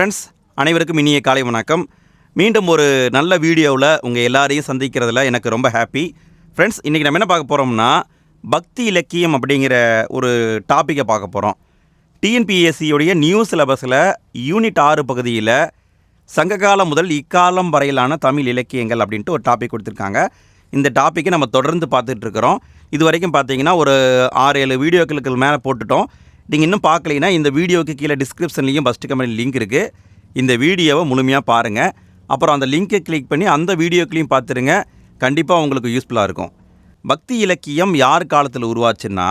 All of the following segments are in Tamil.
ஃப்ரெண்ட்ஸ் அனைவருக்கும் இனிய காலை வணக்கம். மீண்டும் ஒரு நல்ல வீடியோவில் உங்கள் எல்லாரையும் சந்திக்கிறதுல எனக்கு ரொம்ப ஹாப்பி ஃப்ரெண்ட்ஸ் இன்றைக்கி நம்ம என்ன பார்க்க போகிறோம்னா பக்தி இலக்கியம் அப்படிங்கிற ஒரு டாப்பிக்கை பார்க்க போகிறோம் டிஎன்பிஎஸ்சியுடைய நியூ சிலபஸில் யூனிட் ஆறு பகுதியில் சங்ககாலம் முதல் இக்காலம் வரையிலான தமிழ் இலக்கியங்கள் அப்படின்ட்டு ஒரு டாபிக் கொடுத்துருக்காங்க. இந்த டாப்பிக்கை நம்ம தொடர்ந்து பார்த்துட்ருக்குறோம் இது வரைக்கும் பார்த்தீங்கன்னா ஒரு ஆறு ஏழு வீடியோக்களுக்கு மேலே போட்டுட்டோம். நீங்கள் இன்னும் பார்க்கலைன்னா இந்த வீடியோக்கு கீழே டிஸ்கிரிப்ஷன்லேயும் ஃபஸ்ட்டு கமெண்ட் லிங்க் இருக்குது இந்த வீடியோவை முழுமையாக பாருங்கள் அப்புறம் அந்த லிங்கை கிளிக் பண்ணி அந்த வீடியோக்களையும் பார்த்துருங்க. கண்டிப்பாக உங்களுக்கு யூஸ்ஃபுல்லாக இருக்கும். பக்தி இலக்கியம் யார் காலத்தில் உருவாச்சுன்னா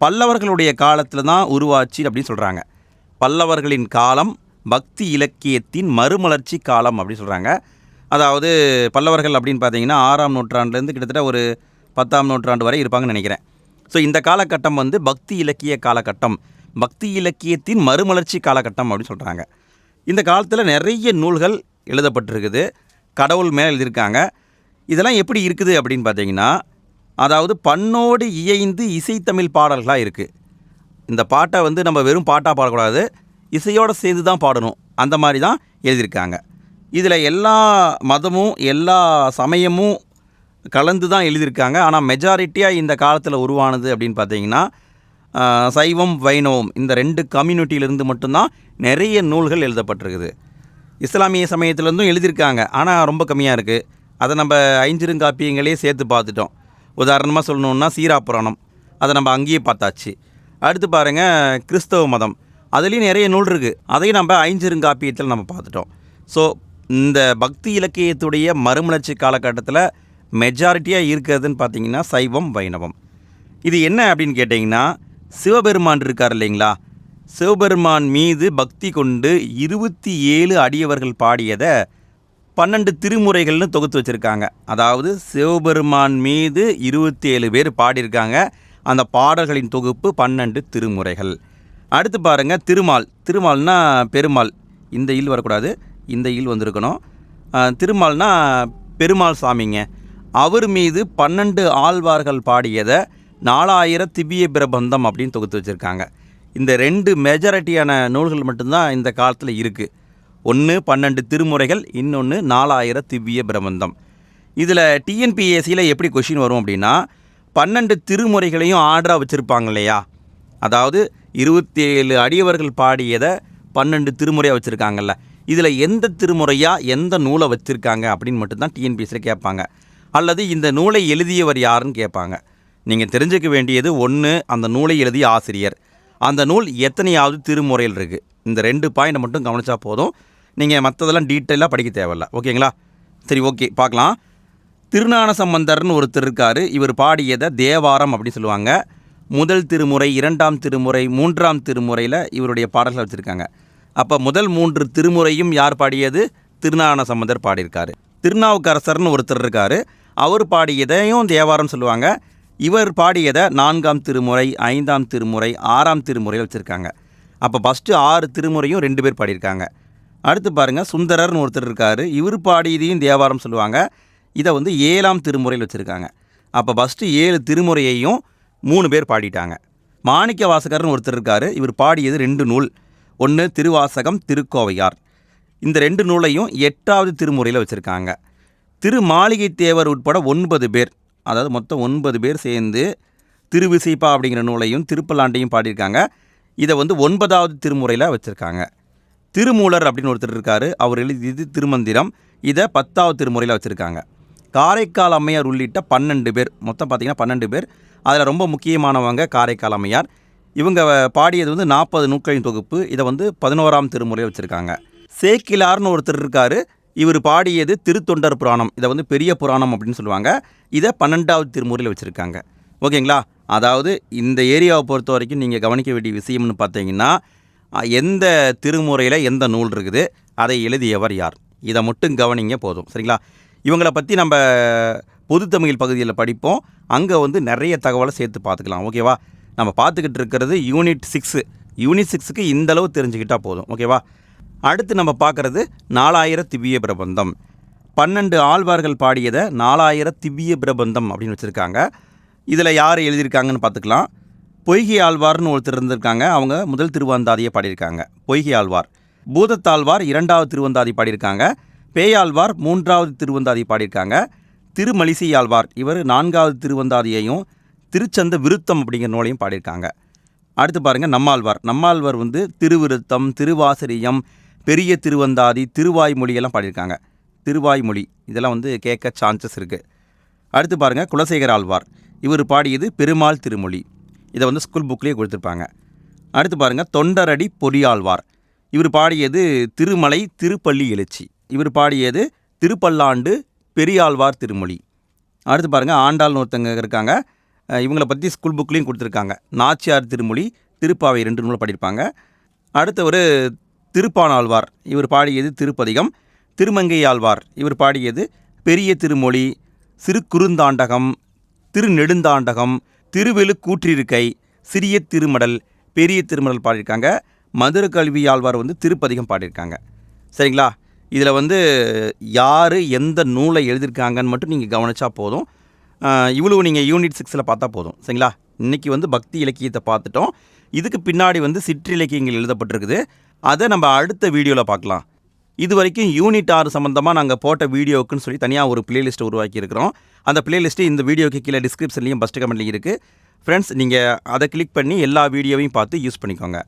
பல்லவர்களுடைய காலத்தில் தான் உருவாச்சு அப்படின்னு சொல்கிறாங்க பல்லவர்களின் காலம் பக்தி இலக்கியத்தின் மறுமலர்ச்சி காலம் அப்படின்னு சொல்கிறாங்க அதாவது பல்லவர்கள் அப்படின்னு பார்த்தீங்கன்னா ஆறாம் நூற்றாண்டுலேருந்து கிட்டத்தட்ட ஒரு பத்தாம் நூற்றாண்டு வரை இருப்பாங்கன்னு நினைக்கிறேன். ஸோ இந்த காலகட்டம் வந்து பக்தி இலக்கிய காலகட்டம். பக்தி இலக்கியத்தின் மறுமலர்ச்சி காலகட்டம் அப்படின்னு சொல்கிறாங்க இந்த காலத்தில் நிறைய நூல்கள் எழுதப்பட்டிருக்குது. கடவுள் மேலே எழுதியிருக்காங்க. இதெல்லாம் எப்படி இருக்குது அப்படின்னு பார்த்தீங்கன்னா அதாவது பண்ணோடு இயைந்து இசைத்தமிழ் பாடல்களாக இருக்குது இந்த பாட்டை வந்து நம்ம வெறும் பாட்டாக பாடக்கூடாது. இசையோடு சேர்ந்து தான் பாடணும். அந்த மாதிரி தான் எழுதியிருக்காங்க. இதில் எல்லா மதமும் எல்லா சமயமும் கலந்து தான் எழுதியிருக்காங்க. ஆனால் மெஜாரிட்டியாக இந்த காலத்தில் உருவானது அப்படின்னு பார்த்தீங்கன்னா சைவம் வைணவம் இந்த ரெண்டு கம்யூனிட்டியிலிருந்து மட்டும்தான் நிறைய நூல்கள் எழுதப்பட்டிருக்குது. இஸ்லாமிய சமயத்திலேருந்தும் எழுதியிருக்காங்க. ஆனால் ரொம்ப கம்மியாக இருக்குது அதை நம்ம ஐஞ்சிருங்காப்பியங்களே சேர்த்து பார்த்துட்டோம். உதாரணமாக சொல்லணுன்னா சீரா புராணம். அதை நம்ம அங்கேயே பார்த்தாச்சு. அடுத்து பாருங்கள் கிறிஸ்தவ மதம். அதுலேயும் நிறைய நூல் இருக்குது அதையும் நம்ம ஐஞ்சிருங்காப்பியத்தில் நம்ம பார்த்துட்டோம். ஸோ இந்த பக்தி இலக்கியத்துடைய மறுமலர்ச்சி காலகட்டத்தில் மெஜாரிட்டியாக இருக்கிறதுன்னு பார்த்தீங்கன்னா சைவம் வைணவம். இது என்ன அப்படின்னு கேட்டிங்கன்னா சிவபெருமான் இருக்கார் இல்லைங்களா? சிவபெருமான் மீது பக்தி கொண்டு இருபத்தி ஏழு அடியவர்கள் பாடியதை பன்னெண்டு திருமுறைகள்னு தொகுத்து வச்சுருக்காங்க. அதாவது சிவபெருமான் மீது இருபத்தி ஏழு பேர் பாடியிருக்காங்க. அந்த பாடல்களின் தொகுப்பு பன்னெண்டு திருமுறைகள். அடுத்து பாருங்கள் திருமால். திருமால்னா பெருமாள். இந்த ஈல் வரக்கூடாது. இந்த ஈல் வந்திருக்கணும். திருமால்னா பெருமாள் சாமிங்க. அவர் மீது பன்னெண்டு ஆழ்வார்கள் பாடியதை நாலாயிரம் திவ்ய பிரபந்தம் அப்படின்னு தொகுத்து வச்சுருக்காங்க. இந்த ரெண்டு மெஜாரிட்டியான நூல்கள் மட்டும்தான் இந்த காலத்தில் இருக்குது ஒன்று பன்னெண்டு திருமுறைகள் இன்னொன்று நாலாயிரம் திவ்ய பிரபந்தம். இதில் டிஎன்பிஎஸ்சியில் எப்படி கொஷின் வரும் அப்படின்னா பன்னெண்டு திருமுறைகளையும் ஆர்டராக வச்சுருப்பாங்க இல்லையா? அதாவது இருபத்தி ஏழு அடியவர்கள் பாடியதை பன்னெண்டு திருமுறையாக வச்சுருக்காங்கல்ல. இதில் எந்த திருமுறையாக எந்த நூலை வச்சுருக்காங்க அப்படின்னு மட்டும்தான் டிஎன்பிஎஸ்சியில் கேட்பாங்க. அல்லது இந்த நூலை எழுதியவர் யாருன்னு கேட்பாங்க. நீங்கள் தெரிஞ்சுக்க வேண்டியது ஒன்று அந்த நூலை எழுதிய ஆசிரியர். அந்த நூல் எத்தனையாவது திருமுறையில் இருக்குது இந்த ரெண்டு பாயிண்ட் மட்டும் கவனித்தா போதும். நீங்கள் மற்றதெல்லாம் டீட்டெயிலாக படிக்க தேவையில்ல. ஓகேங்களா சரி ஓகே பார்க்கலாம். திருநான சம்பந்தர்னு ஒருத்தர் இருக்கார். இவர் பாடியதை தேவாரம் அப்படின்னு சொல்லுவாங்க. முதல் திருமுறை இரண்டாம் திருமுறை மூன்றாம் திருமுறையில் இவருடைய பாடல்கள் வச்சுருக்காங்க. அப்போ முதல் மூன்று திருமுறையும் யார் பாடியது? திருநான சம்பந்தர் பாடியிருக்காரு. திருநாவுக்கரசர்னு ஒருத்தர் இருக்கார். அவர் பாடியதையும் தேவாரம் சொல்லுவாங்க. இவர் பாடியதை நான்காம் திருமுறை ஐந்தாம் திருமுறை ஆறாம் திருமுறையில் வச்சுருக்காங்க. அப்போ ஃபஸ்ட்டு ஆறு திருமுறையும் ரெண்டு பேர் பாடியிருக்காங்க. அடுத்து பாருங்கள் சுந்தரர்னு ஒருத்தர் இருக்கார். இவர் பாடியதையும் தேவாரம் சொல்லுவாங்க. இதை வந்து ஏழாம் திருமுறையில் வச்சுருக்காங்க. அப்போ ஃபஸ்ட்டு ஏழு திருமுறையையும் மூணு பேர் பாடிட்டாங்க. மாணிக்க வாசகர்னு ஒருத்தர் இருக்கார். இவர் பாடியது ரெண்டு நூல். ஒன்று திருவாசகம் திருக்கோவையார். இந்த ரெண்டு நூலையும் எட்டாவது திருமுறையில் வச்சுருக்காங்க. திரு மாளிகை தேவர் உட்பட ஒன்பது பேர் அதாவது மொத்தம் ஒன்பது பேர் சேர்ந்து திருவிசைப்பா அப்படிங்கிற நூலையும் திருப்பலாண்டையும் பாடியிருக்காங்க. இதை வந்து ஒன்பதாவது திருமுறையில் வச்சுருக்காங்க. திருமூலர் அப்படின்னு ஒருத்தர் இருக்கார் அவர் எழுதியது திருமந்திரம். இதை பத்தாவது திருமுறையில் வச்சுருக்காங்க. காரைக்கால் அம்மையார் உள்ளிட்ட பன்னெண்டு பேர் மொத்தம் பார்த்திங்கன்னா பன்னெண்டு பேர். அதில் ரொம்ப முக்கியமானவங்க காரைக்கால் அம்மையார். இவங்க பாடியது வந்து நாற்பது நூக்களின் தொகுப்பு. இதை வந்து பதினோராம் திருமுறையில் வச்சுருக்காங்க. சேக்கிலார்னு ஒருத்தர் இருக்கார் இவர் பாடியது திருத்தொண்டர் புராணம். இதை வந்து பெரிய புராணம் அப்படின்னு சொல்லுவாங்க. இதை பன்னெண்டாவது திருமுறையில் வச்சுருக்காங்க. ஓகேங்களா? அதாவது இந்த ஏரியாவை பொறுத்த வரைக்கும் நீங்கள் கவனிக்க வேண்டிய விஷயம்னு பார்த்தீங்கன்னா எந்த திருமுறையில் எந்த நூல் இருக்குது அதை எழுதியவர் யார்? இதை மட்டும் கவனிங்க போதும். சரிங்களா? இவங்களை பற்றி நம்ம பொது தமிழ் பகுதியில் படிப்போம். அங்கே வந்து நிறைய தகவலை சேர்த்து பார்த்துக்கலாம். ஓகேவா? நம்ம பார்த்துக்கிட்டு இருக்கிறது யூனிட் சிக்ஸு. யூனிட் சிக்ஸுக்கு இந்த அளவு போதும். ஓகேவா? அடுத்து நம்ம பார்க்குறது நாலாயிரம் திவ்ய பிரபந்தம். பன்னெண்டு ஆழ்வார்கள் பாடியதை நாலாயிரம் திவ்ய பிரபந்தம் அப்படின்னு வச்சுருக்காங்க. இதில் யார் எழுதியிருக்காங்கன்னு பார்த்துக்கலாம். பொய்கை ஆழ்வார்னு ஒருத்தர் இருந்திருக்காங்க. அவங்க முதல் திருவந்தாதியை பாடியிருக்காங்க. பொய்கை ஆழ்வார். பூதத்தாழ்வார் இரண்டாவது திருவந்தாதி பாடியிருக்காங்க. பேயாழ்வார் மூன்றாவது திருவந்தாதி பாடியிருக்காங்க. திருமலிசையாழ்வார் இவர் நான்காவது திருவந்தாதியையும் திருச்சந்த விருத்தம் அப்படிங்கிற நூலையும் பாடியிருக்காங்க. அடுத்து பாருங்கள் நம்மாழ்வார். நம்மாழ்வார் வந்து திருவிருத்தம் திருவாசரியம் பெரிய திருவந்தாதி திருவாய்மொழி எல்லாம் பாடியிருக்காங்க. திருவாய்மொழி இதெல்லாம் வந்து கேட்க சான்சஸ் இருக்குது அடுத்து பாருங்கள் குலசேகர் ஆழ்வார். இவர் பாடியது பெருமாள் திருமொழி. இதை வந்து ஸ்கூல் புக்லேயே கொடுத்துருப்பாங்க. அடுத்து பாருங்கள் தொண்டரடி பொறியாழ்வார். இவர் பாடியது திருமலை திருப்பள்ளி எழுச்சி. இவர் பாடியது திருப்பல்லாண்டு பெரியாழ்வார் திருமொழி. அடுத்து பாருங்கள் ஆண்டாள்னு ஒருத்தங்க இருக்காங்க. இவங்களை பற்றி ஸ்கூல் புக்லேயும் கொடுத்துருக்காங்க. நாச்சியார் திருமொழி திருப்பாவை ரெண்டு நூல் பாடியிருப்பாங்க. ஒரு திருப்பானாழ்வார். இவர் பாடியது திருப்பதிகம். திருமங்கையாழ்வார். இவர் பாடியது பெரிய திருமொழி சிறு குறுந்தாண்டகம் திருநெடுந்தாண்டகம் திருவெழுக்கூற்றிருக்கை சிறிய திருமடல் பெரிய திருமடல் பாடியிருக்காங்க. மதுர கல்வியாழ்வார் வந்து திருப்பதிகம் பாடியிருக்காங்க. சரிங்களா? இதில் வந்து யார் எந்த நூலை எழுதியிருக்காங்கன்னு மட்டும் நீங்கள் கவனித்தா போதும். இவ்வளவு நீங்கள் யூனிட் சிக்ஸில் பார்த்தா போதும். சரிங்களா? இன்றைக்கி வந்து பக்தி இலக்கியத்தை பார்த்துட்டோம். இதுக்கு பின்னாடி வந்து சிற்றிலக்கியங்கள் எழுதப்பட்டிருக்குது. அதை நம்ம அடுத்த வீடியோவில் பார்க்கலாம். இது வரைக்கும் யூனிட் ஆறு சம்மந்தமாக நாங்கள் போட்ட வீடியோக்குன்னு சொல்லி தனியாக ஒரு பிளேலிஸ்ட்டை உருவாக்கியிருக்கிறோம். அந்த பிளேலிஸ்ட்டு இந்த வீடியோக்கு கீழே டிஸ்கிரிப்ஷன்லையும் ஃபஸ்ட்டு கமெண்ட்லையும் இருக்குது ஃப்ரெண்ட்ஸ் நீங்கள் அதை கிளிக் பண்ணி எல்லா வீடியோவையும் பார்த்து யூஸ் பண்ணிக்கோங்க.